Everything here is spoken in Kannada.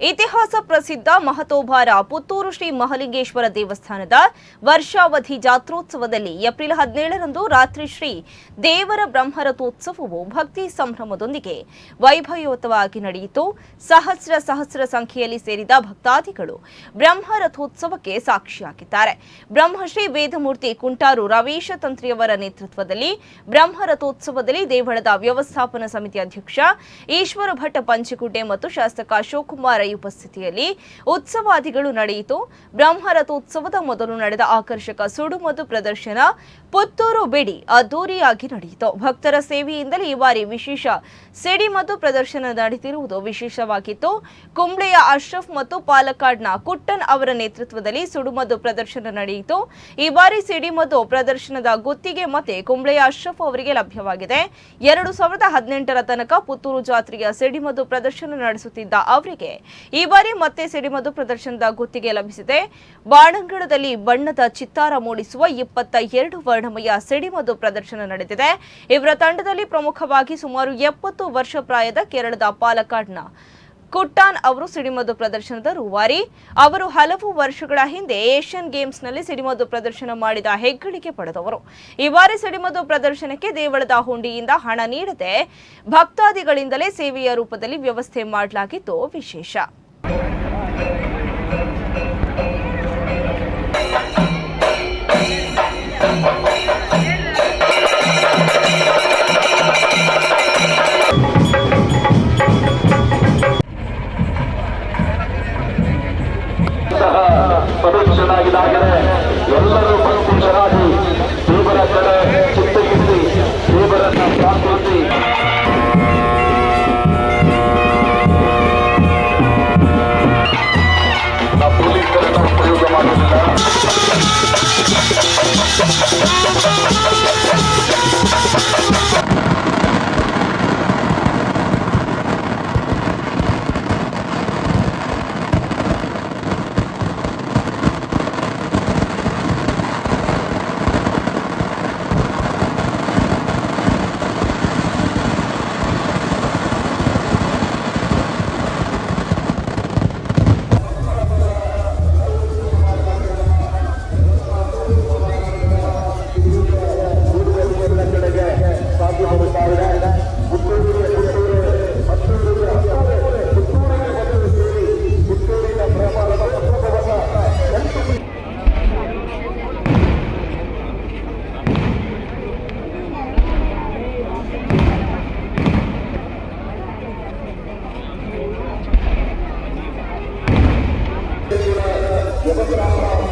ಇತಿಹಾಸ ಪ್ರಸಿದ್ಧ ಮಹತೋಭಾರ ಪುತ್ತೂರು ಶ್ರೀ ಮಹಲಿಂಗೇಶ್ವರ ದೇವಸ್ಥಾನದ ವರ್ಷಾವಧಿ ಜಾತ್ರೋತ್ಸವದಲ್ಲಿ ಏಪ್ರಿಲ್ ಹದಿನೇಳರಂದು ರಾತ್ರಿ ಶ್ರೀ ದೇವರ ಬ್ರಹ್ಮರಥೋತ್ಸವವು ಭಕ್ತಿ ಸಂಭ್ರಮದೊಂದಿಗೆ ವೈಭವಯುತವಾಗಿ ನಡೆಯಿತು. ಸಹಸ್ರ ಸಹಸ್ರ ಸಂಖ್ಯೆಯಲ್ಲಿ ಸೇರಿದ ಭಕ್ತಾದಿಗಳು ಬ್ರಹ್ಮರಥೋತ್ಸವಕ್ಕೆ ಸಾಕ್ಷಿಯಾಗಿದ್ದಾರೆ. ಬ್ರಹ್ಮಶ್ರೀ ವೇದಮೂರ್ತಿ ಕುಂಟಾರು ರವೀಶ ತಂತ್ರಿಯವರ ನೇತೃತ್ವದಲ್ಲಿ ಬ್ರಹ್ಮರಥೋತ್ಸವದಲ್ಲಿ ದೇವಳದ ವ್ಯವಸ್ಥಾಪನಾ ಸಮಿತಿ ಅಧ್ಯಕ್ಷ ಈಶ್ವರ ಭಟ್ ಪಂಚಗುಡ್ಡೆ ಮತ್ತು ಶಾಸಕ ಅಶೋಕ್ ರೈ ಉಪಸ್ಥಿತಿಯಲ್ಲಿ ಉತ್ಸವಾದಿಗಳು ನಡೆಯಿತು. ಬ್ರಹ್ಮರಥೋತ್ಸವದ ಮೊದಲು ನಡೆದ ಆಕರ್ಷಕ ಸುಡುಮದ್ದು ಪ್ರದರ್ಶನ ಪುತ್ತೂರು ಬಿಡಿ ಅದ್ದೂರಿಯಾಗಿ ನಡೆಯಿತು. ಭಕ್ತರ ಸೇವೆಯಿಂದಲೇ ಈ ಬಾರಿ ವಿಶೇಷ ಸಿಡಿಮದ್ದು ಪ್ರದರ್ಶನ ನಡೆದಿರುವುದು ವಿಶೇಷವಾಗಿತ್ತು. ಕುಂಬ್ಳೆಯ ಅಶ್ರಫ್ ಮತ್ತು ಪಾಲಕ್ಕಾಡ್ನ ಕುಟ್ಟನ್ ಅವರ ನೇತೃತ್ವದಲ್ಲಿ ಸುಡುಮದ್ದು ಪ್ರದರ್ಶನ ನಡೆಯಿತು. ಈ ಬಾರಿ ಸಿಡಿಮದ್ದು ಪ್ರದರ್ಶನದ ಗುತ್ತಿಗೆ ಮತ್ತೆ ಕುಂಬ್ಳೆಯ ಅಶ್ರಫ್ ಅವರಿಗೆ ಲಭ್ಯವಾಗಿದೆ. ಎರಡು ಸಾವಿರದ ಹದಿನೆಂಟರ ತನಕ ಪುತ್ತೂರು ಜಾತ್ರೆಯ ಸಿಡಿಮದ್ದು ಪ್ರದರ್ಶನ ನಡೆಸುತ್ತಿದ್ದ ಅವರಿಗೆ ಈ ಬಾರಿ ಮತ್ತೆ ಸಿಡಿಮದ್ದು ಪ್ರದರ್ಶನದ ಗುತ್ತಿಗೆ ಲಭಿಸಿದೆ. ಬಾಣಂಗಳದಲ್ಲಿ ಬಣ್ಣದ ಚಿತ್ತಾರ ಮೂಡಿಸುವ ಇಪ್ಪತ್ತ ಎರಡು ವರ್ಣಮಯ ಸಿಡಿಮದ್ದು ಪ್ರದರ್ಶನ ನಡೆದಿದೆ. ಇವರ ತಂಡದಲ್ಲಿ ಪ್ರಮುಖವಾಗಿ ಸುಮಾರು ಎಪ್ಪತ್ತು ವರ್ಷ ಪ್ರಾಯದ ಕೇರಳದ ಪಾಲಕ್ಕಾಡ್ನ ಕುಟ್ಟಾನ್ ಅವರು ಸಿಡಿಮದ್ದು ಪ್ರದರ್ಶನದ ರೂವಾರಿ. ಅವರು ಹಲವು ವರ್ಷಗಳ ಹಿಂದೆ ಏಷ್ಯನ್ ಗೇಮ್ಸ್ನಲ್ಲಿ ಸಿಡಿಮದ್ದು ಪ್ರದರ್ಶನ ಮಾಡಿದ ಹೆಗ್ಗಳಿಕೆ ಪಡೆದವರು. ಈ ಬಾರಿ ಸಿಡಿಮದ್ದು ಪ್ರದರ್ಶನಕ್ಕೆ ದೇವಳದ ಹುಂಡಿಯಿಂದ ಹಣ ನೀಡದೆ ಭಕ್ತಾದಿಗಳಿಂದಲೇ ಸೇವೆಯ ರೂಪದಲ್ಲಿ ವ್ಯವಸ್ಥೆ ಮಾಡಲಾಗಿದ್ದು ವಿಶೇಷ. ಸಹ ಪ್ರದರ್ಶನಾಗಿದ್ದಾಗಿದೆ ಎಲ್ಲರೂ ದೇವರ Vamos lá, vamos lá.